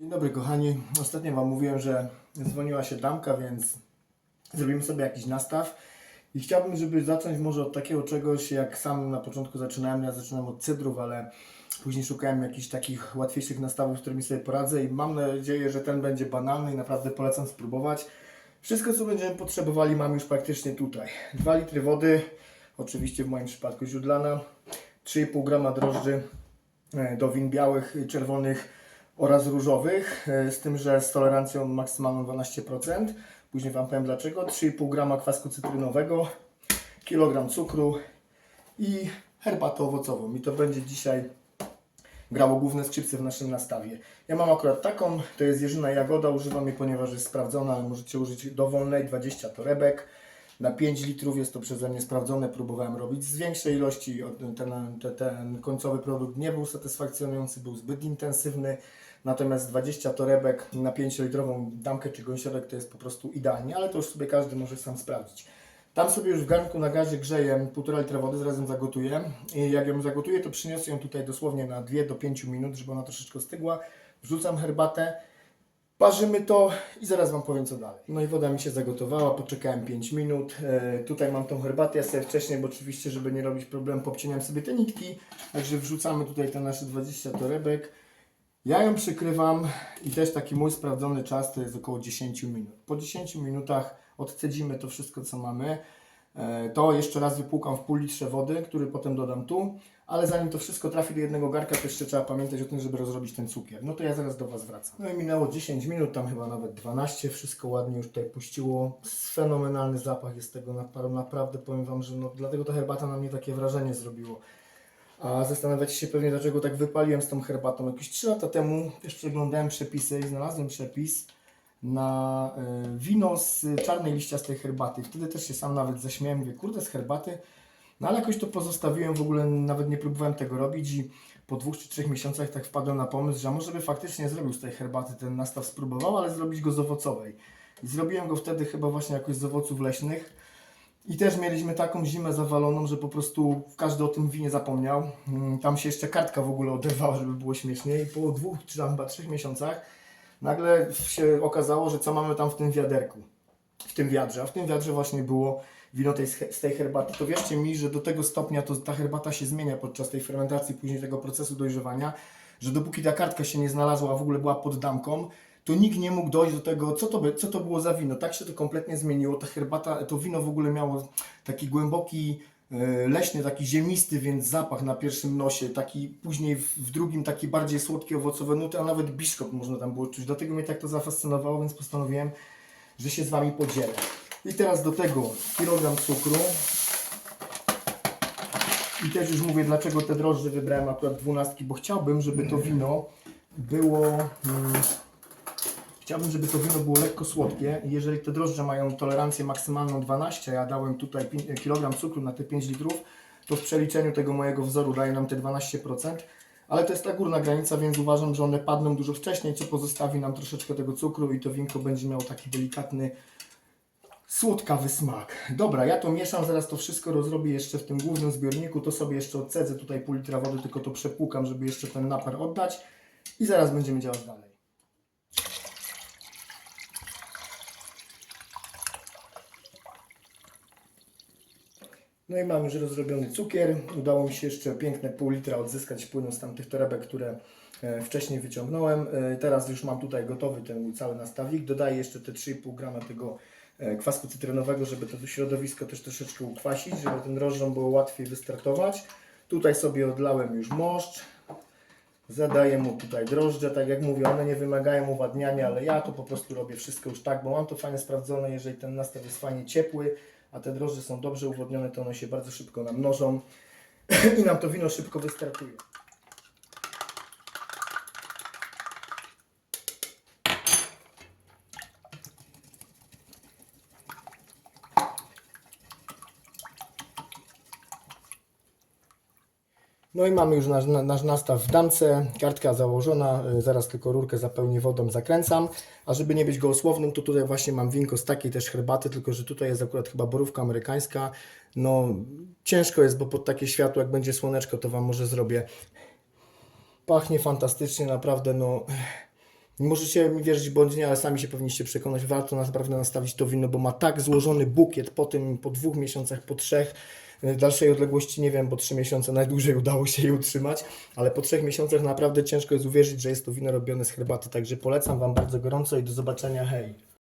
Dzień dobry kochani. Ostatnio Wam mówiłem, że dzwoniła się damka, więc zrobimy sobie jakiś nastaw. I chciałbym, żeby zacząć może od takiego czegoś, jak sam na początku zaczynałem. Ja zaczynałem od cydrów, ale później szukałem jakichś takich łatwiejszych nastawów, z którymi sobie poradzę i mam nadzieję, że ten będzie banalny i naprawdę polecam spróbować. Wszystko, co będziemy potrzebowali, mam już praktycznie tutaj. 2 litry wody, oczywiście w moim przypadku źródlana, 3,5 grama drożdży, e, do win białych, czerwonych oraz różowych, e, z tym, że z tolerancją maksymalną 12%. Później Wam powiem dlaczego. 3,5 grama kwasku cytrynowego, kilogram cukru i herbatę owocową. I to będzie dzisiaj grało główne skrzypce w naszym nastawie. Ja mam akurat taką, to jest jeżyna jagoda, używam jej, ponieważ jest sprawdzona, ale możecie użyć dowolnej, 20 torebek. Na 5 litrów jest to przeze mnie sprawdzone, próbowałem robić z większej ilości. Ten, ten, ten końcowy produkt nie był satysfakcjonujący, był zbyt intensywny. Natomiast 20 torebek na 5-litrową damkę czy gąsiorek to jest po prostu idealnie, ale to już sobie każdy może sam sprawdzić. Tam sobie już w garnku na gazie grzeję 1,5 litra wody, zarazem zagotuję. I jak ją zagotuję, to przyniosę ją tutaj dosłownie na 2 do 5 minut, żeby ona troszeczkę stygła. Wrzucam herbatę, parzymy to i zaraz Wam powiem co dalej. No i woda mi się zagotowała, poczekałem 5 minut. E, tutaj mam tą herbatę, ja sobie wcześniej, bo oczywiście, żeby nie robić problemu, popcinałem sobie te nitki. Także wrzucamy tutaj te nasze 20 torebek. Ja ją przykrywam i też taki mój sprawdzony czas to jest około 10 minut. Po 10 minutach odcedzimy to wszystko, co mamy. E, To jeszcze raz wypłukam w pół litrze wody, który potem dodam tu. Ale zanim to wszystko trafi do jednego garka, to jeszcze trzeba pamiętać o tym, żeby rozrobić ten cukier. No to ja zaraz do Was wracam. No i minęło 10 minut, tam chyba nawet 12. Wszystko ładnie już tutaj puściło. Fenomenalny zapach jest tego naparu. Naprawdę powiem Wam, że no, dlatego ta herbata na mnie takie wrażenie zrobiło. A zastanawiacie się pewnie, dlaczego tak wypaliłem z tą herbatą. Jakieś 3 lata temu też przeglądałem przepisy i znalazłem przepis na y, wino z czarnej liściastej herbaty. Wtedy też się sam nawet zaśmiałem, mówię, kurde, z herbaty. No ale jakoś to pozostawiłem, w ogóle nawet nie próbowałem tego robić i po dwóch czy trzech miesiącach tak wpadłem na pomysł, że może by faktycznie zrobił z tej herbaty ten nastaw spróbował, ale zrobić go z owocowej. I zrobiłem go wtedy chyba właśnie jakoś z owoców leśnych. I też mieliśmy taką zimę zawaloną, że po prostu każdy o tym winie zapomniał. Mm, Tam się jeszcze kartka w ogóle oderwała, żeby było śmiesznie. I po dwóch czy tam chyba trzech miesiącach nagle się okazało, że co mamy tam w tym wiaderku, w tym wiadrze. A w tym wiadrze właśnie było wino tej, z tej herbaty. To wierzcie mi, że do tego stopnia to ta herbata się zmienia podczas tej fermentacji, później tego procesu dojrzewania, że dopóki ta kartka się nie znalazła, a w ogóle była pod damką, to nikt nie mógł dojść do tego, co to, co to było za wino. Tak się to kompletnie zmieniło. Ta herbata, to wino w ogóle miało taki głęboki, e, leśny, taki ziemisty, więc zapach na pierwszym nosie, taki później w, drugim taki bardziej słodkie, owocowe nuty, a nawet biszkop można tam było czuć. Dlatego mnie tak to zafascynowało, więc postanowiłem, że się z Wami podzielę. I teraz do tego kilogram cukru. I też już mówię, dlaczego te drożdże wybrałem akurat dwunastki, bo chciałbym, żeby to wino było... Mm, Chciałbym, żeby to wino było lekko słodkie. Jeżeli te drożdże mają tolerancję maksymalną 12, ja dałem tutaj kilogram cukru na te 5 litrów, to w przeliczeniu tego mojego wzoru daje nam te 12%. Ale to jest ta górna granica, więc uważam, że one padną dużo wcześniej, co pozostawi nam troszeczkę tego cukru i to winko będzie miało taki delikatny, słodkawy smak. Dobra, ja to mieszam, zaraz to wszystko rozrobię jeszcze w tym głównym zbiorniku, to sobie jeszcze odcedzę tutaj pół litra wody, tylko to przepłukam, żeby jeszcze ten napar oddać i zaraz będziemy działać dalej. No i mam już rozrobiony cukier. Udało mi się jeszcze piękne pół litra odzyskać płynu z tamtych torebek, które e, wcześniej wyciągnąłem. E, Teraz już mam tutaj gotowy ten cały nastawik. Dodaję jeszcze te 3,5 grama tego e, kwasku cytrynowego, żeby to środowisko też troszeczkę ukwasić, żeby ten rozrząd było łatwiej wystartować. Tutaj sobie odlałem już moszcz. Zadaję mu tutaj drożdże, tak jak mówię, one nie wymagają uwadniania, ale ja to po prostu robię wszystko już tak, bo mam to fajnie sprawdzone, jeżeli ten nastaw jest fajnie ciepły, a te drożdże są dobrze uwodnione, to one się bardzo szybko namnożą i nam to wino szybko wystartuje. No i mamy już nasz, na- nasz nastaw w damce, kartka założona, y, zaraz tylko rurkę zapełnię wodą, zakręcam, a żeby nie być gołosłownym, to tutaj właśnie mam winko z takiej też herbaty, tylko że tutaj jest akurat chyba borówka amerykańska, no ciężko jest, bo pod takie światło, jak będzie słoneczko, to Wam może zrobię. Pachnie fantastycznie, naprawdę, no Możecie mi wierzyć bądź nie, ale sami się powinniście przekonać, warto naprawdę nastawić to wino, bo ma tak złożony bukiet po tym, po dwóch miesiącach, po trzech, dalszej odległości nie wiem, bo trzy miesiące najdłużej udało się je utrzymać, ale po trzech miesiącach naprawdę ciężko jest uwierzyć, że jest to wino robione z herbaty, także polecam Wam bardzo gorąco i do zobaczenia, hej!